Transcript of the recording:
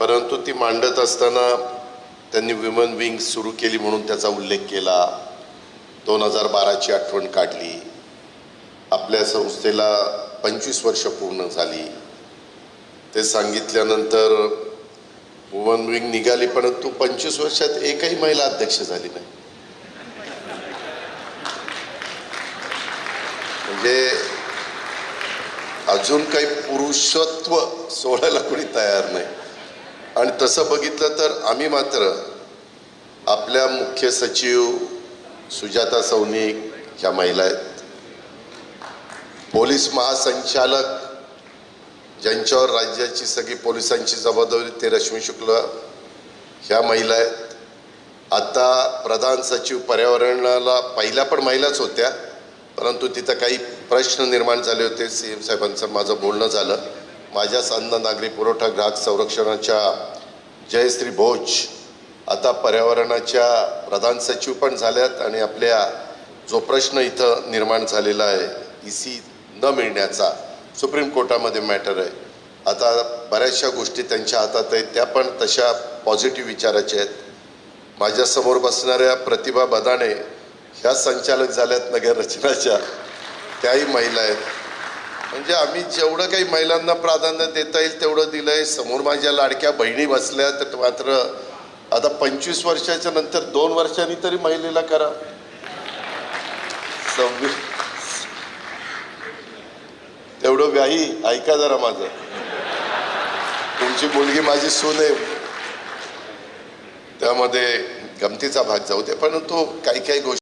परंतु ती मांडत असताना त्यांनी विमन विंग सुरू केली म्हणून त्याचा उल्लेख केला. दोन हजार बाराची आठवण काढली. आपल्या संस्थेला पंचवीस वर्ष पूर्ण झाली. ते सांगितल्यानंतर वुमन विंग निघाली परंतु पंचवीस वर्षात एकही महिला अध्यक्ष झाली नाही. म्हणजे अजून काही पुरुषत्व सोडायला कोणी तयार नाही. आणि तसं बघितलं तर आम्ही मात्र आपल्या मुख्य सचिव सुजाता सौनिक ह्या महिला आहेत. पोलीस महासंचालक ज्यांच्यावर राज्याची सगळी पोलिसांची जबाबदारी ते रश्मी शुक्ल ह्या महिला आहेत. आता प्रधान सचिव पर्यावरणाला पहिल्या पण महिलाच होत्या परंतु तिथं काही प्रश्न निर्माण झाले होते. सी एम साहेबांचं माझं बोलणं झालं. माझ्याच अन्न नागरी पुरवठा ग्राहक संरक्षणाच्या जयश्री भोज आता पर्यावरणाच्या प्रधान सचिव पण झाल्यात आणि आपल्या जो प्रश्न इथं निर्माण झालेला आहे ई सी न मिळण्याचा सुप्रीम कोर्टामध्ये मॅटर आहे. आता बऱ्याचशा गोष्टी त्यांच्या हातात आहेत त्या पण तशा पॉझिटिव्ह विचाराच्या आहेत. माझ्यासमोर बसणाऱ्या प्रतिभा बदाने ह्या संचालक झाल्यात नगर रचनाच्या त्याही महिला आहेत. म्हणजे आम्ही जेवढं काही महिलांना प्राधान्य देता येईल तेवढं दिलंय. समोर माझ्या लाडक्या बहिणी बसल्या तर मात्र आता पंचवीस वर्षाच्या नंतर दोन वर्षांनी तरी महिलेला करा. सव्वीस. तेवढं व्याही ऐका जरा माझं. तुमची मुलगी माझी सून आहे त्यामध्ये गमतीचा भाग जाऊ दे परंतु काही काही गोष्टी